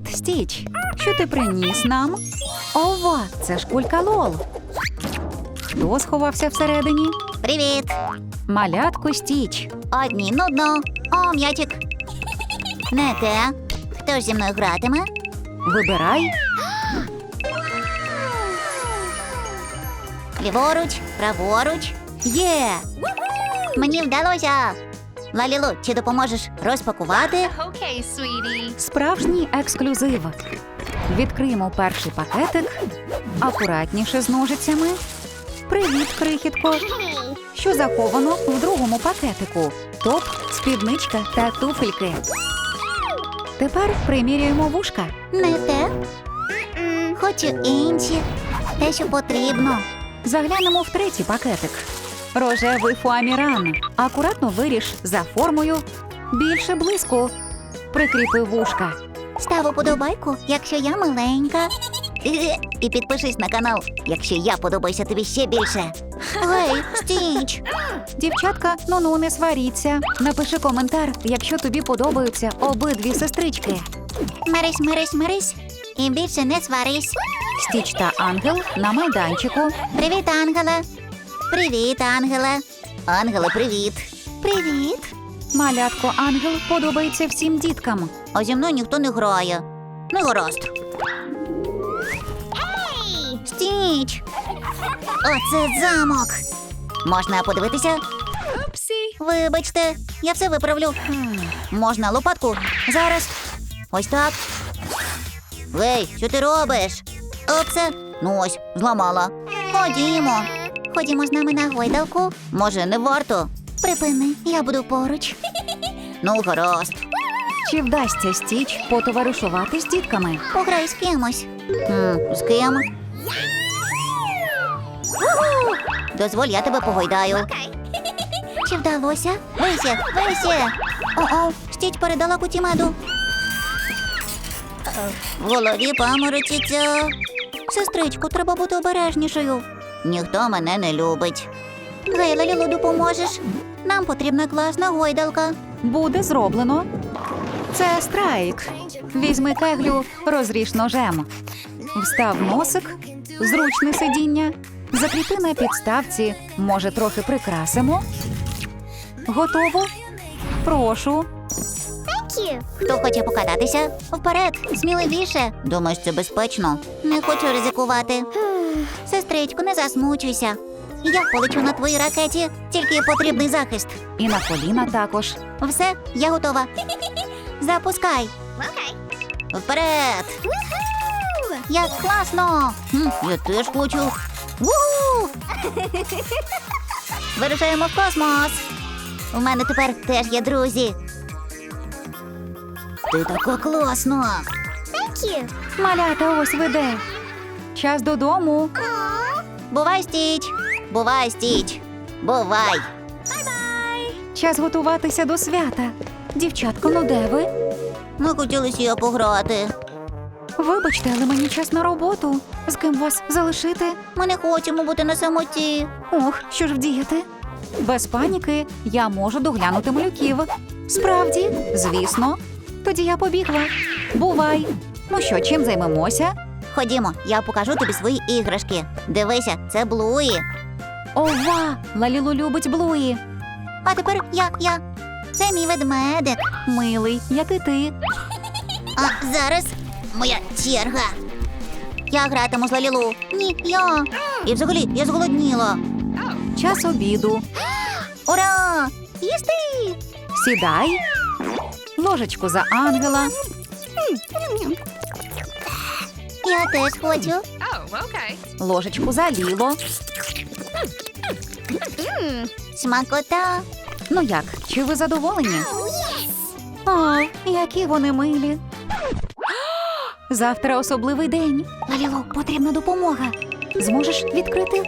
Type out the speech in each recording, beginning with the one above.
Привіт, Стіч! Що ти приніс нам? Ова, це ж кулька лол. Хто сховався всередині? Привіт! Малятко Стіч. Одні нудно. О, м'ячик. Не те. Хто ж зі мною гратиме? Вибирай. Ліворуч, праворуч. Є! Мені вдалося. Лалілу, чи допоможеш розпакувати? Okay, sweetie. Справжній ексклюзив. Відкриємо перший пакетик. Акуратніше з ножицями. Привіт, крихітко. Що заховано в другому пакетику? Топ, спідничка та туфельки. Тепер приміряємо вушка. Не те. Хочу інші. Те, що потрібно. Заглянемо в третій пакетик. Рожевий фуаміран. Акуратно виріж за формою. Більше блиску. Прикріпи вушка. Став уподобайку, якщо я маленька. І підпишись на канал, якщо я подобаюся тобі ще більше. Гей, стіч! Дівчатка, ну ну не сваріться. Напиши коментар, якщо тобі подобаються обидві сестрички. Мирись, мирись, мирись. І більше не сварись. Стіч та ангел на майданчику. Привіт, Ангеле. Привіт, Ангеле. Ангеле, привіт. Привіт. Малятко ангел подобається всім діткам. А зі мною ніхто не грає. Ну, гаразд. Стіч! Оце замок. Можна подивитися? Oopsie. Вибачте, я все виправлю. Можна лопатку? Зараз. Ось так. Гей, що ти робиш? Опсе. Ну ось, зламала. Ходімо. Ходімо з нами на гойдалку. Може, не варто? Припини, я буду поруч. Ну, гаразд. Чи вдасться стіч потоваришувати з дітками? Пограй з кимось. Хм, з ким? Дозволь, я тебе погойдаю. Чи вдалося? Вийся, вийся! О-о, стіч передала куті меду. В голові паморочиться. Сестричку, треба бути обережнішою. Ніхто мене не любить. Гей, Лалілу, допоможеш? Нам потрібна класна гойдалка. Буде зроблено. Це страйк. Візьми кеглю, розріж ножем. Встав носик, зручне сидіння. Закріпи на підставці, може, трохи прикрасимо. Готово? Прошу. Хто хоче покататися? Вперед, сміливіше. Думаєш, це безпечно? Не хочу ризикувати. Сестричку, не засмучуйся. Я полечу на твоїй ракеті, тільки потрібний захист. І на коліна також. Все, я готова. Запускай. Вперед! Як класно! Я теж хочу. Ву! Вирушаємо в космос. У мене тепер теж є друзі. Ти така класна. Малята ось веде. Час додому. Бувай, стіч! Бувай, стіч! Бувай! Час готуватися до свята. Дівчатка, ну де ви? Ми хотіли сія пограти. Вибачте, але мені час на роботу. З ким вас залишити? Ми не хочемо бути на самоті. Ох, що ж вдіяти? Без паніки я можу доглянути малюків. Справді, звісно. Тоді я побігла. Бувай. Ну що, чим займемося? Ходімо, я покажу тобі свої іграшки. Дивися, це Блуї. Ова! Лалілу любить Блуї. А тепер я, я. Це мій ведмедик. Милий, як і ти. А зараз моя черга. Я гратиму з Лалілу. Ні, я. І взагалі я зголодніла. Час обіду. Ура! Їсти! Сідай. Ложечку за ангела. Я теж хочу. Oh, okay. Ложечку за ліло. Смакота. Ну як, чи ви задоволені? О, які вони милі. Завтра особливий день. Лалілу, потрібна допомога. Зможеш відкрити?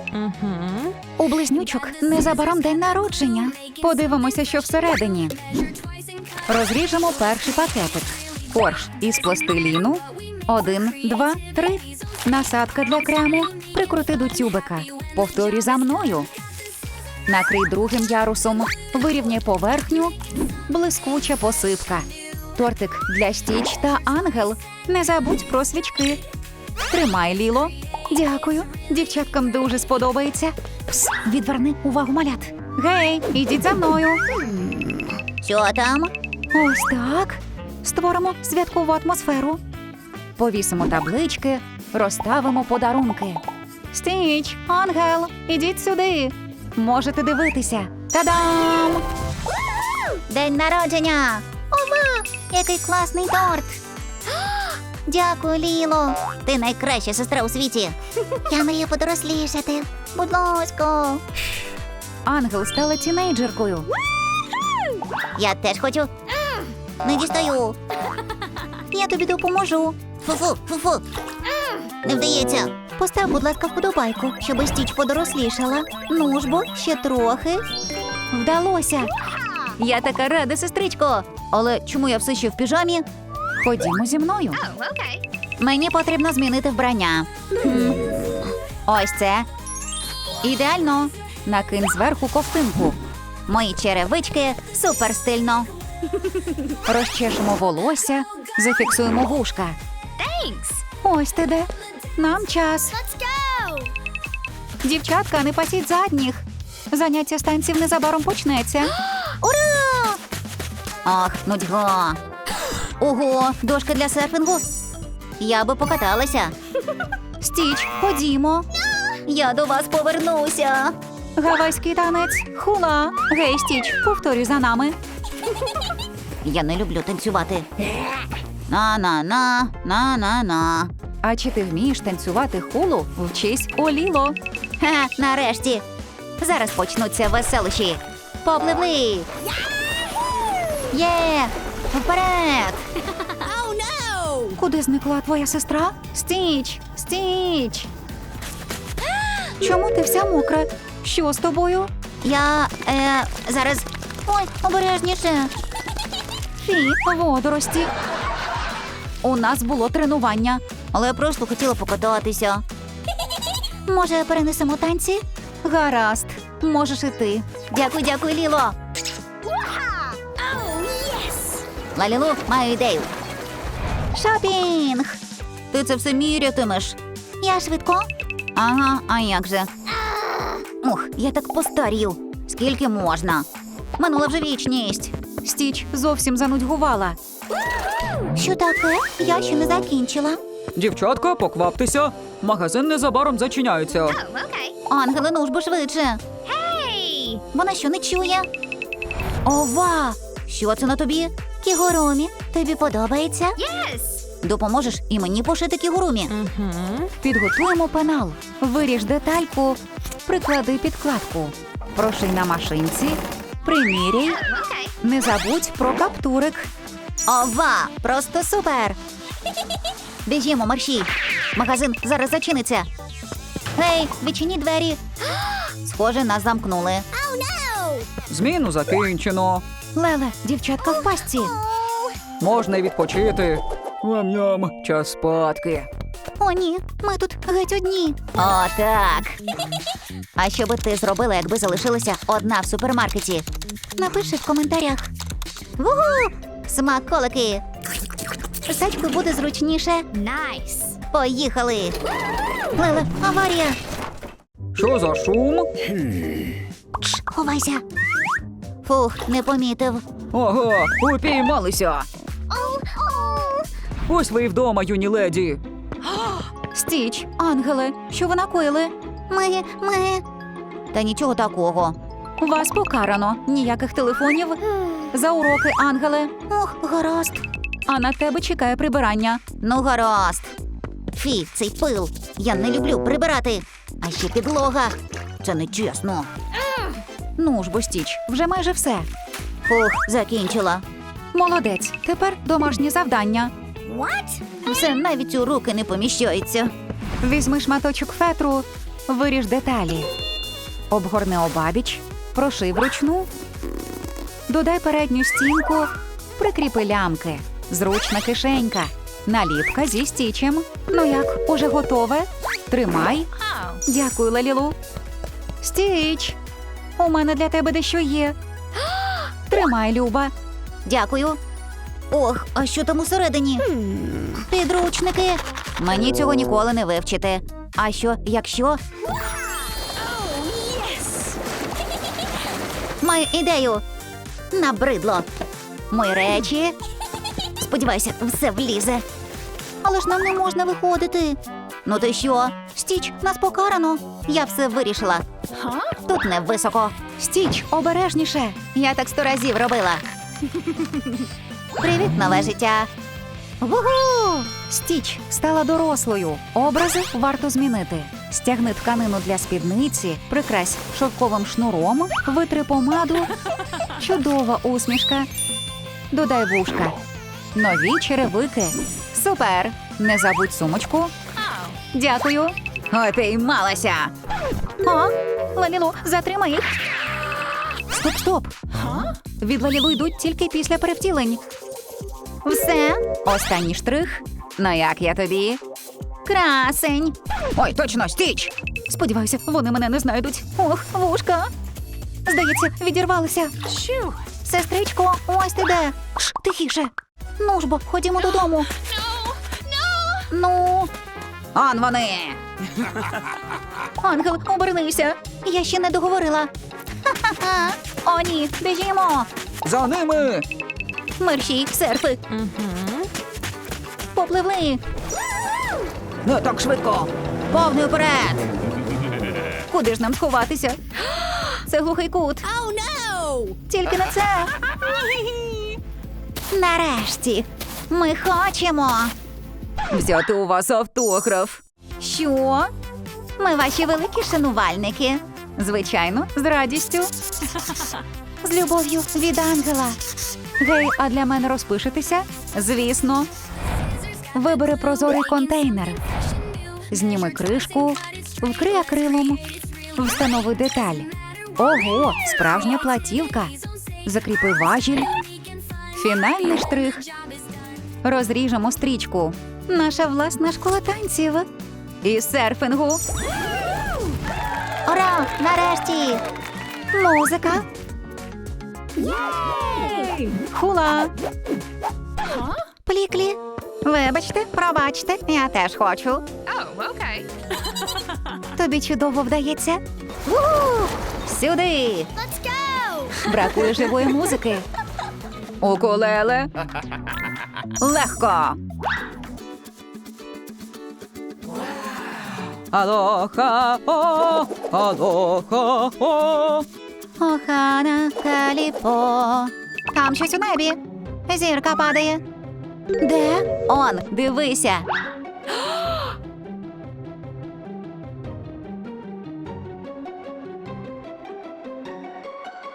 У близнючок незабаром день народження. Подивимося, що всередині. Розріжемо перший пакетик. Корж із пластиліну. Один, два, три. Насадка для крему. Прикрути до тюбика. Повторюй за мною. Накрий другим ярусом. Вирівняй поверхню. Блискуча посипка. тортик для стіч та ангел. Не забудь про свічки. Тримай, Ліло. Дякую. Дівчаткам дуже сподобається. Пс, відверни увагу малят. Гей, ідіть за мною. Що там? Ось так. Створимо святкову атмосферу. Повісимо таблички, розставимо подарунки. Стіч, ангел, ідіть сюди. Можете дивитися. Та-дам! День народження! Ова! Який класний торт! Дякую, Ліло! Ти найкраща сестра у світі. Я мрію подорослішати. Будь ласка. Ангел стала тінейджеркою. Я теж хочу. Не дістаю. Я тобі допоможу. Фу-фу, фу-фу. Не вдається. Постав, будь ласка, вподобайку, щоб стіч подорослішала. Ну ж бо, ще трохи. Вдалося. Я така рада, сестричко. Але чому я все ще в піжамі? Ходімо зі мною. Oh. Мені потрібно змінити вбрання. Ось це. Ідеально. Накинь зверху ковтинку. Мої черевички супер стильно. Розчешемо волосся, зафіксуємо вушка. Thanks. Ось ти де. Нам час. Let's go. Дівчатка, не пасіть задніх. Заняття з танців незабаром почнеться. Ура! Ах, нудьга. Ого, дошка для серфінгу. Я би покаталася. Стіч, ходімо. Я до вас повернуся. Гавайський танець. Хула. Гей, стіч, повторюй за нами. Я не люблю танцювати. На-на-на, на-на-на. А чи ти вмієш танцювати хулу? Вчись оліло. Ха, нарешті. Зараз почнуться веселощі. Попливли. Є! Вперед! Куди зникла твоя сестра? Стіч, стіч. Чому ти вся мокра? Що з тобою? Я е, зараз. Ой, обережніше. Фі, водорості. У нас було тренування. Але я просто хотіла покататися. Може, перенесемо танці? Гаразд, можеш і ти. Дякую, дякую, Ліло. Лалілу, маю ідею. Шопінг! Ти це все мірятимеш. Я швидко. Ага, а як же? Ух, я так постарів. Скільки можна? Минула вже вічність. Стіч зовсім занудьгувала. Що таке? Я ще не закінчила. Дівчатка, покваптеся. Магазин незабаром зачиняється. Oh. Ангели, ну ж бо швидше. Hey. Вона що не чує? Ова! Що це на тобі? Кігурумі, тобі подобається? Yes. Допоможеш і мені пошити кігурумі. Угу. Підготуємо пенал. Виріж детальку, приклади підкладку. Проший на машинці. Приміряй. Oh. Не забудь про каптурик. Ова! Просто супер! Біжімо, марші. Магазин зараз зачиниться. Гей, відчиніть двері. Схоже, нас замкнули. Зміну закінчено. Леле, дівчатка в пастці. Можна й відпочити. Ням-ням, час спадки. О, ні, ми тут геть одні. О, так. А що би ти зробила, якби залишилася одна в супермаркеті? Напиши в коментарях. Вугу! Смаколики! З буде зручніше. Nice. Поїхали! Леле, аварія! Що за шум? Чш, ховайся! Фух, не помітив. Ага, упіймалися. Ось ви і вдома, юні леді. Стіч, ангели, що ви накоїли? Ми, ми. Та нічого такого. Вас покарано. Ніяких телефонів. За уроки, ангеле. Ох, гаразд. А на тебе чекає прибирання. Ну, гаразд. Фі, цей пил. Я не люблю прибирати. А ще підлога. Це не чесно. Ну ж бо стіч, вже майже все. Фух, закінчила. Молодець. Тепер домашнє завдання. Все навіть у руки не поміщається. Візьми шматочок фетру, виріж деталі. Обгорни обабіч, прошив вручну. Додай передню стінку, прикріпи лямки. Зручна кишенька. Наліпка зі стічем. Ну як, уже готове? Тримай. Дякую, Лалілу. Стіч. У мене для тебе дещо є. Тримай, Люба. Дякую. Ох, а що там усередині? Підручники. Мені цього ніколи не вивчити. А що, якщо? Маю ідею. Набридло. Мої речі. Сподіваюся, все влізе. Але ж нам не можна виходити. Ну ти що? Стіч, нас покарано. Я все вирішила. Тут не високо. Стіч, обережніше. Я так сто разів робила. Привіт, нове життя. Вугу! Стіч стала дорослою. Образи варто змінити. Стягни тканину для спідниці, прикрась шовковим шнуром, витри помаду. Чудова усмішка. Додай вушка. Нові черевики. Супер! Не забудь сумочку. Дякую. Опіймалася. О, Лалілу, затримай. Стоп, стоп. Від Лалілу йдуть тільки після перевтілень. Все, Останній штрих. Ну як я тобі? Красень. Ой, точно, стіч! Сподіваюся, вони мене не знайдуть. Ох, вушка. Здається, відірвалися. Сестричко, ось ти де. Кш, тихіше. Ну ж бо, ходімо додому. Ну, Он вони. ангел, обернися. Я ще не договорила. Ха-ха-ха. О, ні, біжімо. За ними. Мерші, серфи. Попливли. Не так швидко. Повний вперед. Куди ж нам сховатися? Це глухий кут. Тільки на це. Нарешті. Ми хочемо. Взяти у вас автограф. Що? Ми ваші великі шанувальники. Звичайно, з радістю. З любов'ю від ангела. Гей, а для мене розпишетеся? Звісно. Вибери прозорий контейнер. Зніми кришку, вкрий акрилом, встанови деталь. Ого, справжня платівка. Закріпи важіль. Фінальний штрих. Розріжемо стрічку. Наша власна школа танців. І серфингу. Ура! Нарешті! Музика. Хула. Пліклі. Вибачте, пробачте, я теж хочу. Oh, okay. Тобі чудово вдається. Сюди. Let's go. Бракує живої музики. Укулеле. Легко. Алоха, о, алоха, о. Охана каліпо. Там щось у небі. Зірка падає. Де? Он, дивися.